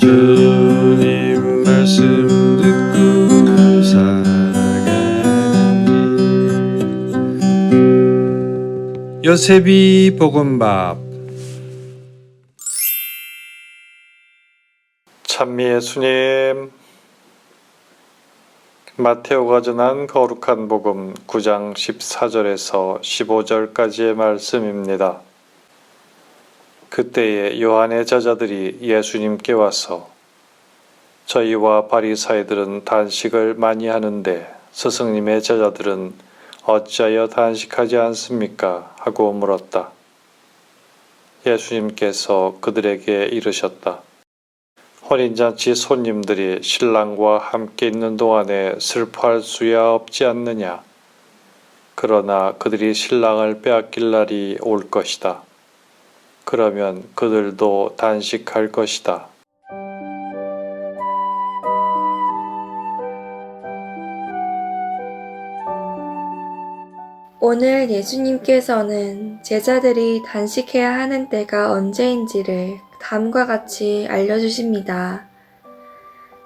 주님 말씀 듣고 살아가는 길 요셉이 볶음밥 찬미 예수님 마테오가 전한 거룩한 복음 9장 14절에서 15절까지의 말씀입니다. 그때에 요한의 제자들이 예수님께 와서 저희와 바리사이들은 단식을 많이 하는데 스승님의 제자들은 어찌하여 단식하지 않습니까? 하고 물었다. 예수님께서 그들에게 이르셨다. 혼인잔치 손님들이 신랑과 함께 있는 동안에 슬퍼할 수야 없지 않느냐. 그러나 그들이 신랑을 빼앗길 날이 올 것이다. 그러면 그들도 단식할 것이다. 오늘 예수님께서는 제자들이 단식해야 하는 때가 언제인지를 다음과 같이 알려주십니다.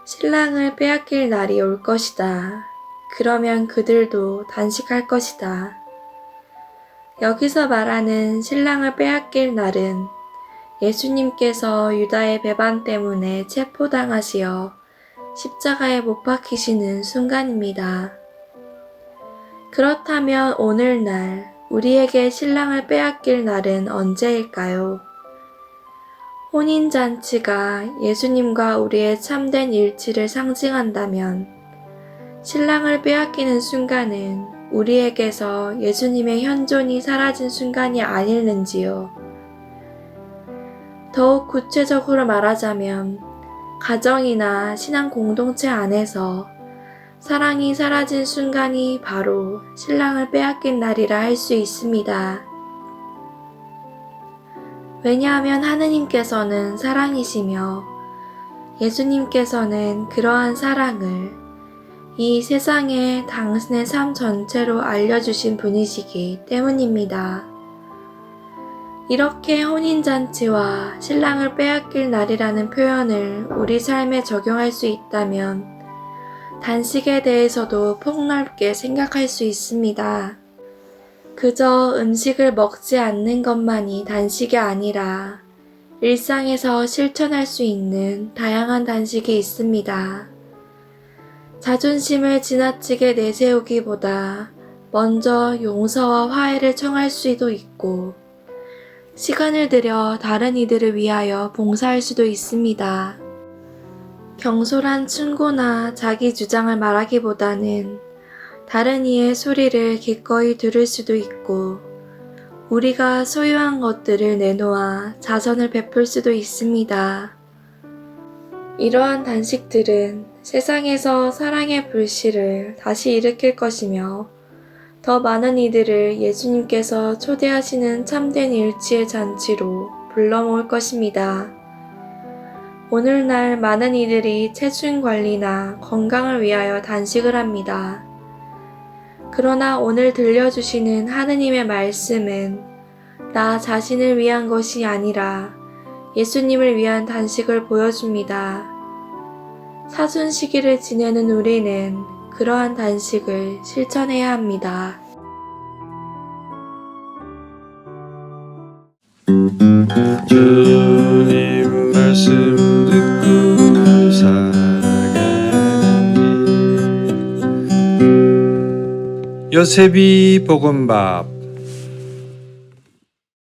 신랑을 빼앗길 날이 올 것이다. 그러면 그들도 단식할 것이다. 여기서 말하는 신랑을 빼앗길 날은 예수님께서 유다의 배반 때문에 체포당하시어 십자가에 못 박히시는 순간입니다. 그렇다면 오늘날 우리에게 신랑을 빼앗길 날은 언제일까요? 혼인잔치가 예수님과 우리의 참된 일치를 상징한다면 신랑을 빼앗기는 순간은 우리에게서 예수님의 현존이 사라진 순간이 아닐는지요. 더욱 구체적으로 말하자면 가정이나 신앙 공동체 안에서 사랑이 사라진 순간이 바로 신랑을 빼앗긴 날이라 할 수 있습니다. 왜냐하면 하느님께서는 사랑이시며 예수님께서는 그러한 사랑을 이 세상에 당신의 삶 전체로 알려주신 분이시기 때문입니다. 이렇게 혼인잔치와 신랑을 빼앗길 날이라는 표현을 우리 삶에 적용할 수 있다면 단식에 대해서도 폭넓게 생각할 수 있습니다. 그저 음식을 먹지 않는 것만이 단식이 아니라 일상에서 실천할 수 있는 다양한 단식이 있습니다. 자존심을 지나치게 내세우기보다 먼저 용서와 화해를 청할 수도 있고 시간을 들여 다른 이들을 위하여 봉사할 수도 있습니다. 경솔한 충고나 자기 주장을 말하기보다는 다른 이의 소리를 기꺼이 들을 수도 있고 우리가 소유한 것들을 내놓아 자선을 베풀 수도 있습니다. 이러한 단식들은 세상에서 사랑의 불씨를 다시 일으킬 것이며 더 많은 이들을 예수님께서 초대하시는 참된 일치의 잔치로 불러 모을 것입니다. 오늘날 많은 이들이 체중 관리나 건강을 위하여 단식을 합니다. 그러나 오늘 들려주시는 하느님의 말씀은 나 자신을 위한 것이 아니라 예수님을 위한 단식을 보여줍니다. 사순 시기를 지내는 우리는 그러한 단식을 실천해야 합니다. 주님 말씀 듣고 살아가는 길 요셉이 볶음밥